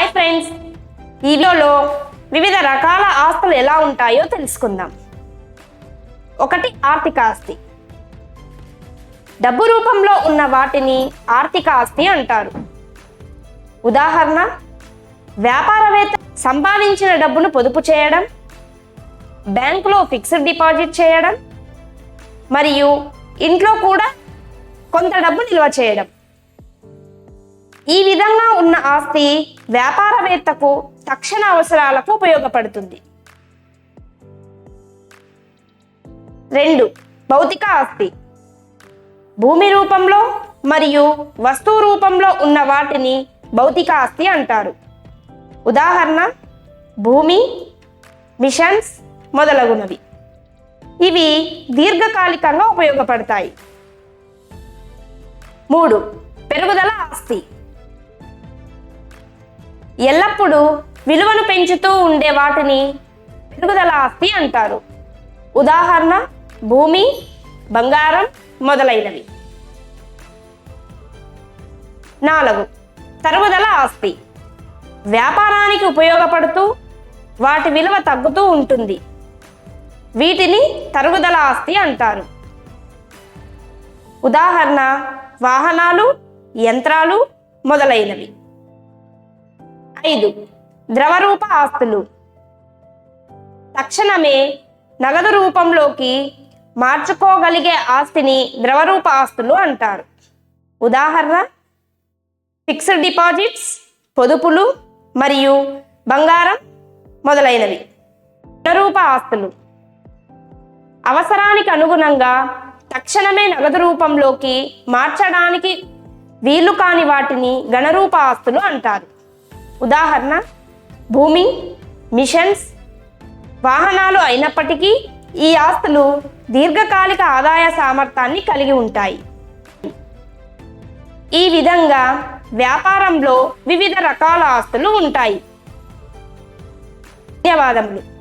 Hi friends ఈలోలో వివిధ రకాల ఆస్తులు ఎలా ఉంటాయో తెలుసుకుందాం. ఒకటి ఆర్థిక ఆస్తి. డబ్బు రూపంలో ఉన్న వాటిని ఆర్థిక ఆస్తి అంటారు. ఉదాహరణ వ్యాపారవేత్త సంపాదించిన డబ్బును పొదుపు చేయడం బ్యాంకులో ఫిక్స్డ్ డిపాజిట్ చేయడం మరియు ఇంట్లో కూడా కొంత డబ్బు నిల్వ చేయడం. ఈ విధంగా ఉన్న ఆస్తి వ్యాపారవేత్తకు తక్షణ అవసరాలకు ఉపయోగపడుతుంది. రెండు భౌతిక ఆస్తి. భూమి రూపంలో మరియు వస్తువు రూపంలో ఉన్న వాటిని భౌతిక ఆస్తి అంటారు. ఉదాహరణ భూమి మిషన్స్ మొదలగునవి. ఇవి దీర్ఘకాలికంగా ఉపయోగపడతాయి. మూడు పెరుగుదల ఆస్తి. ఎల్లప్పుడూ విలువను పెంచుతూ ఉండే వాటిని పెరుగుదల ఆస్తి అంటారు. ఉదాహరణ భూమి బంగారం మొదలైనవి. నాలుగు తరుగుదల ఆస్తి. వ్యాపారానికి ఉపయోగపడుతూ వాటి విలువ తగ్గుతూ ఉంటుంది. వీటిని తరుగుదల ఆస్తి అంటారు. ఉదాహరణ వాహనాలు యంత్రాలు మొదలైనవి. ఐదు. ద్రవరూప ఆస్తులు. తక్షణమే నగదు రూపంలోకి మార్చుకోగలిగే ఆస్తిని ద్రవరూప ఆస్తులు అంటారు. ఉదాహరణ ఫిక్స్డ్ డిపాజిట్స్ పొదుపులు మరియు బంగారం మొదలైనవి. ధనరూప ఆస్తులు. అవసరానికి అనుగుణంగా తక్షణమే నగదు రూపంలోకి మార్చడానికి వీలు కాని వాటిని గణరూప ఆస్తులు అంటారు. ఉదాహరణ భూమి మిషన్స్ వాహనాలు అయినప్పటికీ ఈ ఆస్తులు దీర్ఘకాలిక ఆదాయ సామర్థ్యాన్ని కలిగి ఉంటాయి. ఈ విధంగా వ్యాపారంలో వివిధ రకాల ఆస్తులు ఉంటాయి. ధన్యవాదములు.